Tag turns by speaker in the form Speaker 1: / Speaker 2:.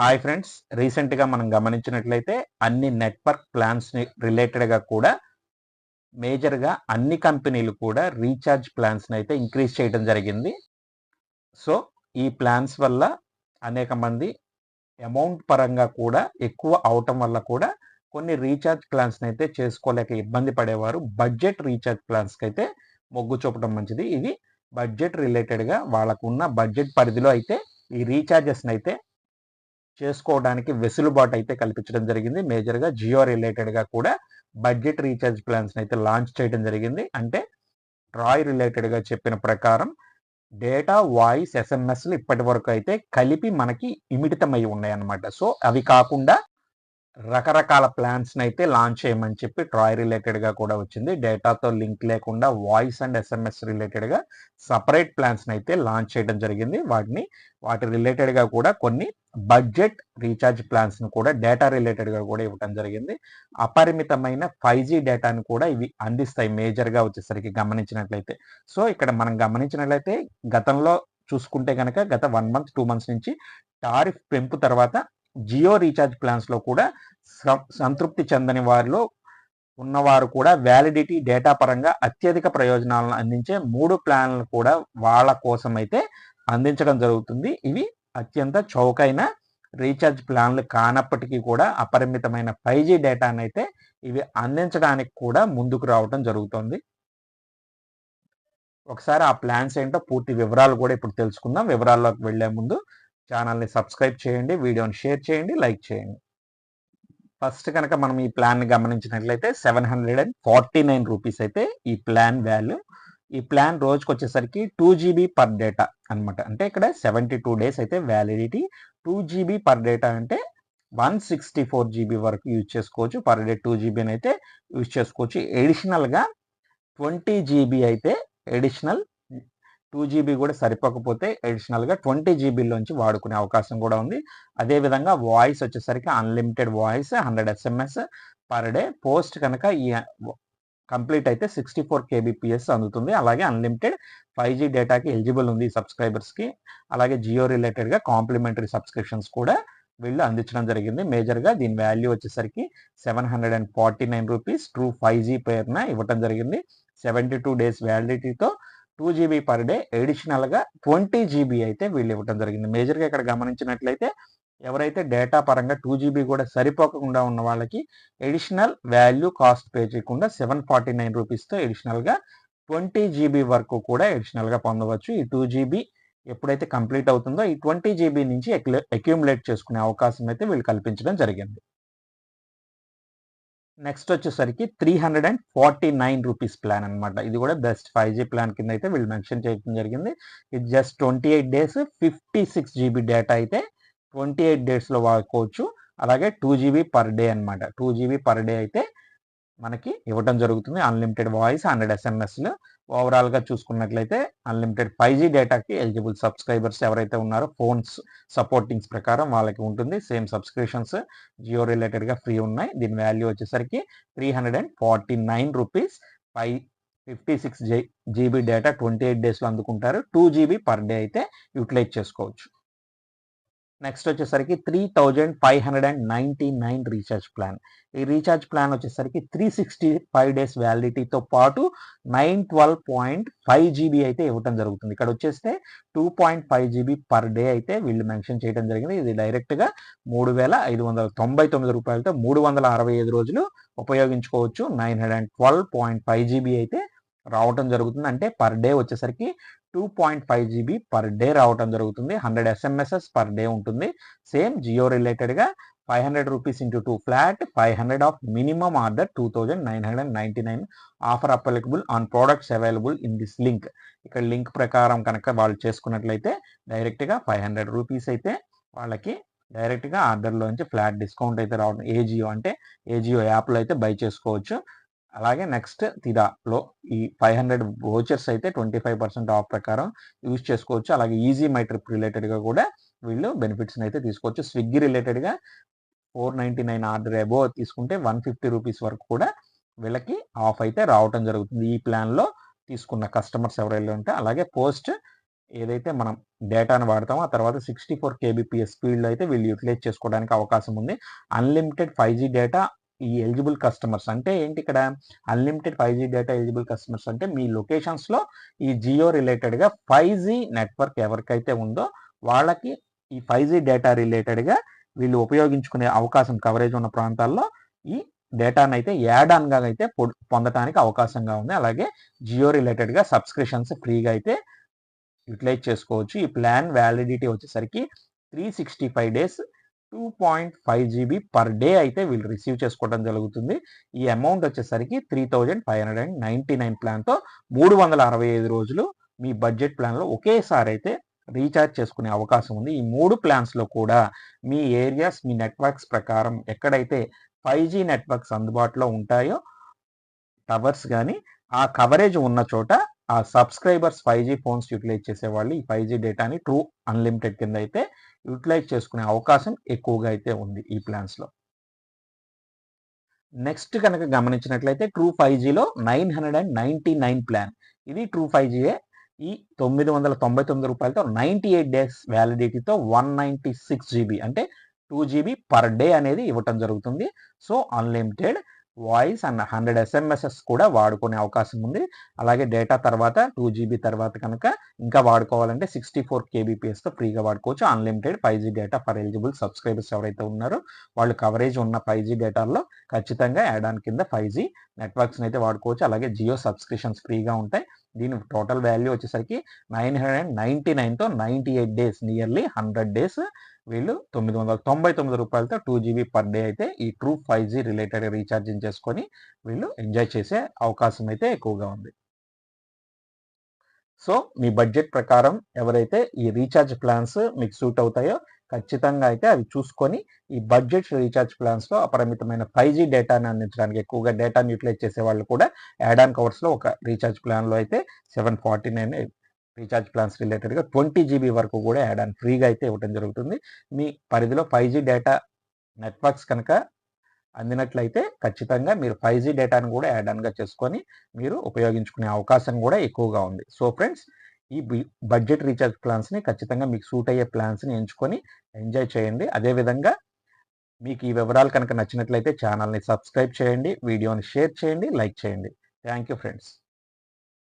Speaker 1: Hi friends రీసెంట్గా మనం గమనించినట్లయితే అన్ని నెట్వర్క్ ప్లాన్స్ని రిలేటెడ్గా కూడా మేజర్గా అన్ని కంపెనీలు కూడా రీఛార్జ్ ప్లాన్స్ని అయితే ఇంక్రీజ్ చేయడం జరిగింది. సో ఈ ప్లాన్స్ వల్ల అనేక మంది అమౌంట్ పరంగా కూడా ఎక్కువ అవటం వల్ల కూడా కొన్ని రీఛార్జ్ ప్లాన్స్ని అయితే చేసుకోలేక ఇబ్బంది పడేవారు. బడ్జెట్ రీఛార్జ్ ప్లాన్స్కి అయితే మొగ్గు చూపడం మంచిది. ఇది బడ్జెట్ రిలేటెడ్గా వాళ్ళకు ఉన్న బడ్జెట్ పరిధిలో అయితే ఈ రీఛార్జెస్ని అయితే చేసుకోవడానికి వెసులుబాటు అయితే కల్పించడం జరిగింది. మేజర్గా జియో రిలేటెడ్గా కూడా బడ్జెట్ రీఛార్జ్ ప్లాన్స్ని అయితే లాంచ్ చేయడం జరిగింది. అంటే ట్రాయ్ రిలేటెడ్గా చెప్పిన ప్రకారం డేటా వాయిస్ ఎస్ఎంఎస్లు ఇప్పటి వరకు అయితే కలిపి మనకి ఇమిడితమై ఉన్నాయన్నమాట. సో అవి కాకుండా రకరకాల ప్లాన్స్ని అయితే లాంచ్ చేయమని చెప్పి ట్రాయ్ రిలేటెడ్గా కూడా వచ్చింది. డేటాతో లింక్ లేకుండా వాయిస్ అండ్ ఎస్ఎంఎస్ రిలేటెడ్గా సపరేట్ ప్లాన్స్ని అయితే లాంచ్ చేయడం జరిగింది. వాటిని వాటి రిలేటెడ్గా కూడా కొన్ని బడ్జెట్ రీఛార్జ్ ప్లాన్స్ను కూడా డేటా రిలేటెడ్గా కూడా ఇవ్వడం జరిగింది. అపరిమితమైన ఫైవ్ జీ డేటాను కూడా ఇవి అందిస్తాయి మేజర్గా వచ్చేసరికి గమనించినట్లయితే. సో ఇక్కడ మనం గమనించినట్లయితే గతంలో చూసుకుంటే కనుక గత వన్ మంత్ టూ మంత్స్ నుంచి టారిఫ్ పెంపు తర్వాత జియో రీఛార్జ్ ప్లాన్స్లో కూడా సంతృప్తి చెందని వారిలో ఉన్నవారు కూడా వ్యాలిడిటీ డేటా పరంగా అత్యధిక ప్రయోజనాలను అందించే మూడు ప్లాన్లు కూడా వాళ్ళ కోసం అయితే అందించడం జరుగుతుంది. ఇవి అత్యంత చౌకైన రీఛార్జ్ ప్లాన్లు కానప్పటికీ కూడా అపరిమితమైన ఫైవ్ జీ డేటాను అయితే ఇవి అందించడానికి కూడా ముందుకు రావడం జరుగుతుంది. ఒకసారి ఆ ప్లాన్స్ ఏంటో పూర్తి వివరాలు కూడా ఇప్పుడు తెలుసుకుందాం. వివరాల్లోకి వెళ్ళే ముందు ఛానల్ని సబ్స్క్రైబ్ చేయండి వీడియోని షేర్ చేయండి లైక్ చేయండి. ఫస్ట్ కనుక మనం ఈ ప్లాన్ని గమనించినట్లయితే seven hundred and forty nine rupees అయితే ఈ ప్లాన్ వాల్యూ. ఈ ప్లాన్ రోజుకి వచ్చేసరికి టూ జీబీ పర్ డేటా అనమాట అంటే ఇక్కడ సెవెంటీ టూ డేస్ అయితే validity. Two GB per data అంటే వన్ సిక్స్టీ ఫోర్ జీబీ వరకు యూజ్ చేసుకోవచ్చు. పర్ డే టూ జీబీని అయితే యూజ్ చేసుకోవచ్చు. ఎడిషనల్గా ట్వంటీ జీబీ అయితే ఎడిషనల్ టూ జీబీ కూడా సరిపోకపోతే అడిషనల్గా ట్వంటీ జీబీలోంచి వాడుకునే అవకాశం కూడా ఉంది. అదేవిధంగా వాయిస్ వచ్చేసరికి unlimited voice hundred SMS per day. Post కనుక ఈ కంప్లీట్ అయితే సిక్స్టీ ఫోర్ కేబీపీఎస్ అందుతుంది. అలాగే అన్లిమిటెడ్ ఫైవ్ జీ డేటాకి ఎలిజిబుల్ ఉంది సబ్స్క్రైబర్స్కి. అలాగే జియో రిలేటెడ్గా కాంప్లిమెంటరీ సబ్స్క్రిప్షన్స్ కూడా వీళ్ళు అందించడం జరిగింది. మేజర్గా దీని వాల్యూ వచ్చేసరికి seven hundred and forty nine rupees true five G పేరున ఇవ్వటం జరిగింది. సెవెంటీ టూ డేస్ వ్యాలిడిటీతో టూ జీబీ పర్ డే అడిషనల్గా ట్వంటీ జీబీ అయితే వీళ్ళు ఇవ్వడం జరిగింది. మేజర్గా ఇక్కడ గమనించినట్లయితే ఎవరైతే డేటా పరంగా టూ జీబీ కూడా సరిపోకుండా ఉన్న వాళ్ళకి ఎడిషనల్ వాల్యూ కాస్ట్ పే చేయకుండా సెవెన్ ఫార్టీ నైన్ రూపీస్తో ఎడిషనల్గా ట్వంటీ జీబీ వరకు కూడా ఎడిషనల్గా పొందవచ్చు. ఈ టూ జీబీ ఎప్పుడైతే కంప్లీట్ అవుతుందో ఈ ట్వంటీ జీబీ నుంచి అక్యూములేట్ చేసుకునే అవకాశం అయితే వీళ్ళు కల్పించడం జరిగింది. నెక్స్ట్ వచ్చేసరికి three hundred and forty nine rupees plan అనమాట ఇది కూడా బెస్ట్ ఫైవ్ జీ ప్లాన్ కింద అయితే వీళ్ళు మెన్షన్ చేయడం జరిగింది. ఇది just twenty eight days fifty six GB data అయితే ట్వంటీ ఎయిట్ డేస్లో వాడుకోవచ్చు. అలాగే టూ జీబీ పర్ డే అనమాట టూ జీబీ పర్ డే అయితే మనకి ఇవ్వడం జరుగుతుంది. అన్లిమిటెడ్ వాయిస్ హండ్రెడ్ ఎస్ఎంఎస్లు ఓవరాల్గా చూసుకున్నట్లయితే అన్లిమిటెడ్ ఫైవ్ జీ డేటాకి ఎలిజిబుల్ సబ్స్క్రైబర్స్ ఎవరైతే ఉన్నారో ఫోన్స్ సపోర్టింగ్స్ ప్రకారం వాళ్ళకి ఉంటుంది. సేమ్ సబ్స్క్రిప్షన్స్ జియో రిలేటెడ్గా ఫ్రీ ఉన్నాయి. దీని వాల్యూ వచ్చేసరికి three hundred and forty nine rupees five fifty six GB data twenty eight డేస్లో అందుకుంటారు టూ జీబీ పర్ డే అయితే యూటిలైజ్ చేసుకోవచ్చు. నెక్స్ట్ వచ్చేసరికి three thousand five hundred and ninety nine recharge plan ఈ రీఛార్జ్ ప్లాన్ వచ్చేసరికి three sixty five days వ్యాలిడిటీతో పాటు nine twelve point five GB అయితే ఇవ్వటం జరుగుతుంది. ఇక్కడ వచ్చేస్తే two point five GB per day అయితే వీళ్ళు మెన్షన్ చేయడం జరిగింది. ఇది డైరెక్ట్గా మూడు వేల ఐదు వందల తొంభై తొమ్మిది రూపాయలతో మూడు వందల అరవై ఐదు రోజులు ఉపయోగించుకోవచ్చు. Nine hundred and twelve point five GB అయితే రావటం జరుగుతుంది. అంటే పర్ డే వచ్చేసరికి two point five GB per day రావటం జరుగుతుంది. హండ్రెడ్ ఎస్ఎంఎస్ఎస్ పర్ డే ఉంటుంది. సేమ్ జియో రిలేటెడ్గా five hundred rupees into two flat five hundred off minimum order two thousand nine hundred ninety nine offer applicable on products available in this link ఇక్కడ link ప్రకారం కనుక వాళ్ళు చేసుకున్నట్లయితే డైరెక్ట్గా five hundred rupees అయితే వాళ్ళకి డైరెక్ట్గా ఆర్డర్లోంచి ఫ్లాట్ డిస్కౌంట్ అయితే రావడం ఏజియో అంటే ఏజియో యాప్లో అయితే బై చేసుకోవచ్చు. అలాగే నెక్స్ట్ తిరాలో ఈ ఫైవ్ హండ్రెడ్ వోచర్స్ అయితే ట్వంటీ ఫైవ్ పర్సెంట్ ఆఫ్ ప్రకారం యూజ్ చేసుకోవచ్చు. అలాగే ఈజీ మై ట్రిప్ రిలేటెడ్గా కూడా వీళ్ళు బెనిఫిట్స్ని అయితే తీసుకోవచ్చు. స్విగ్గీ రిలేటెడ్గా four ninety nine order above తీసుకుంటే వన్ ఫిఫ్టీ రూపీస్ వరకు కూడా వీళ్ళకి ఆఫ్ అయితే రావటం జరుగుతుంది. ఈ ప్లాన్లో తీసుకున్న కస్టమర్స్ ఎవరైనా ఉంటే అలాగే పోస్ట్ ఏదైతే మనం డేటాను వాడతామో ఆ తర్వాత సిక్స్టీ ఫోర్ కేబీపీఎస్ స్పీడ్లో అయితే వీళ్ళు యూటిలైజ్ చేసుకోవడానికి అవకాశం ఉంది. అన్లిమిటెడ్ ఫైవ్ జీ డేటా ఈ ఎలిజిబుల్ కస్టమర్స్ అంటే ఏంటి ఇక్కడ unlimited five G data eligible customers అంటే మీ లొకేషన్స్లో ఈ జియో రిలేటెడ్గా ఫైవ్ జీ నెట్వర్క్ ఎవరికైతే ఉందో వాళ్ళకి ఈ ఫైవ్ జీ డేటా రిలేటెడ్గా వీళ్ళు ఉపయోగించుకునే అవకాశం కవరేజ్ ఉన్న ప్రాంతాల్లో ఈ డేటాను అయితే యాడ్ ఆన్గా అయితే పొందడానికి అవకాశంగా ఉంది. అలాగే జియో రిలేటెడ్గా సబ్స్క్రిప్షన్స్ ఫ్రీగా అయితే యూటిలైజ్ చేసుకోవచ్చు. ఈ ప్లాన్ వ్యాలిడిటీ వచ్చేసరికి three sixty five days two point five GB per day అయితే వీళ్ళు రిసీవ్ చేసుకోవడం జరుగుతుంది. ఈ అమౌంట్ వచ్చేసరికి three thousand five hundred and ninety nine ప్లాన్తో మూడు వందల అరవై ఐదు రోజులు మీ బడ్జెట్ ప్లాన్లో ఒకేసారి అయితే రీఛార్జ్ చేసుకునే అవకాశం ఉంది. ఈ మూడు ప్లాన్స్లో కూడా మీ ఏరియాస్ మీ నెట్వర్క్స్ ప్రకారం ఎక్కడైతే ఫైవ్ జీ నెట్వర్క్స్ అందుబాటులో ఉంటాయో టవర్స్ కానీ ఆ కవరేజ్ ఉన్న చోట ఆ subscribers five G phones utilise చేసేవాళ్ళు ఈ ఫైవ్ జీ డేటాని ట్రూ అన్లిమిటెడ్ కింద అయితే యూటిలైజ్ చేసుకునే అవకాశం ఎక్కువగా అయితే ఉంది ఈ ప్లాన్స్లో నెక్స్ట్ కనుక గమనించినట్లయితే true five జీలో nine hundred and ninety nine plan ఇది ట్రూ ఫైవ్ జీయే ఈ తొమ్మిది వందల తొంభై తొమ్మిది రూపాయలతో నైంటీ ఎయిట్ డేస్ వ్యాలిడిటీతో వన్ నైంటీ సిక్స్ జీబీ అంటే టూ జీబీ పర్ డే అనేది ఇవ్వటం జరుగుతుంది. So unlimited voice and hundred SMSs కూడా వాడుకునే అవకాశం ఉంది. అలాగే డేటా తర్వాత టూ జీబీ తర్వాత కనుక ఇంకా వాడుకోవాలంటే సిక్స్టీ ఫోర్ కేబీపీఎస్తో ఫ్రీగా వాడుకోవచ్చు. Unlimited five G data for eligible subscribers ఎవరైతే ఉన్నారో వాళ్ళు కవరేజ్ ఉన్న ఫైవ్ జీ డేటాల్లో ఖచ్చితంగా యాడ్ ఆన్ కింద ఫైవ్ జీ నెట్వర్క్స్ని అయితే వాడుకోవచ్చు. అలాగే జియో సబ్స్క్రిప్షన్స్ ఫ్రీగా ఉంటాయి. దీని టోటల్ వాల్యూ వచ్చేసరికి nine hundred and ninety నైన్తో ninety eight days nearly hundred days వీళ్ళు తొమ్మిది వందల తొంభై తొమ్మిది రూపాయలతో టూ జీబీ పర్ డే అయితే ఈ true five G related recharging చేసుకొని వీళ్ళు ఎంజాయ్ చేసే అవకాశం అయితే ఎక్కువగా ఉంది. సో మీ బడ్జెట్ ప్రకారం ఎవరైతే ఈ రీఛార్జ్ ప్లాన్స్ మీకు సూట్ అవుతాయో ఖచ్చితంగా అయితే అవి చూసుకొని ఈ బడ్జెట్ రీఛార్జ్ ప్లాన్స్లో అపరిమితమైన ఫైవ్ జీ డేటాని అందించడానికి ఎక్కువగా డేటాని యూటిలైజ్ చేసే వాళ్ళు కూడా యాడ్ ఆన్ కవర్స్లో ఒక రీఛార్జ్ ప్లాన్లో అయితే seven forty nine recharge plans రిలేటెడ్గా ట్వంటీ జీబీ వరకు కూడా యాడ్ ఆన్ ఫ్రీగా అయితే ఇవ్వడం జరుగుతుంది. మీ పరిధిలో ఫైవ్ జీ డేటా నెట్వర్క్స్ కనుక అందినట్లయితే ఖచ్చితంగా మీరు ఫైవ్ జీ డేటాను కూడా యాడ్ ఆన్గా చేసుకొని మీరు ఉపయోగించుకునే అవకాశం కూడా ఎక్కువగా ఉంది. సో ఫ్రెండ్స్ ఈ బడ్జెట్ రీఛార్జ్ ప్లాన్స్ని ఖచ్చితంగా మీకు సూట్ అయ్యే ప్లాన్స్ని ఎంచుకొని ఎంజాయ్ చేయండి. అదేవిధంగా మీకు ఈ వివరాలు కనుక నచ్చినట్లయితే ఛానల్ని సబ్స్క్రైబ్ చేయండి వీడియోని షేర్ చేయండి లైక్ చేయండి. Thank you friends.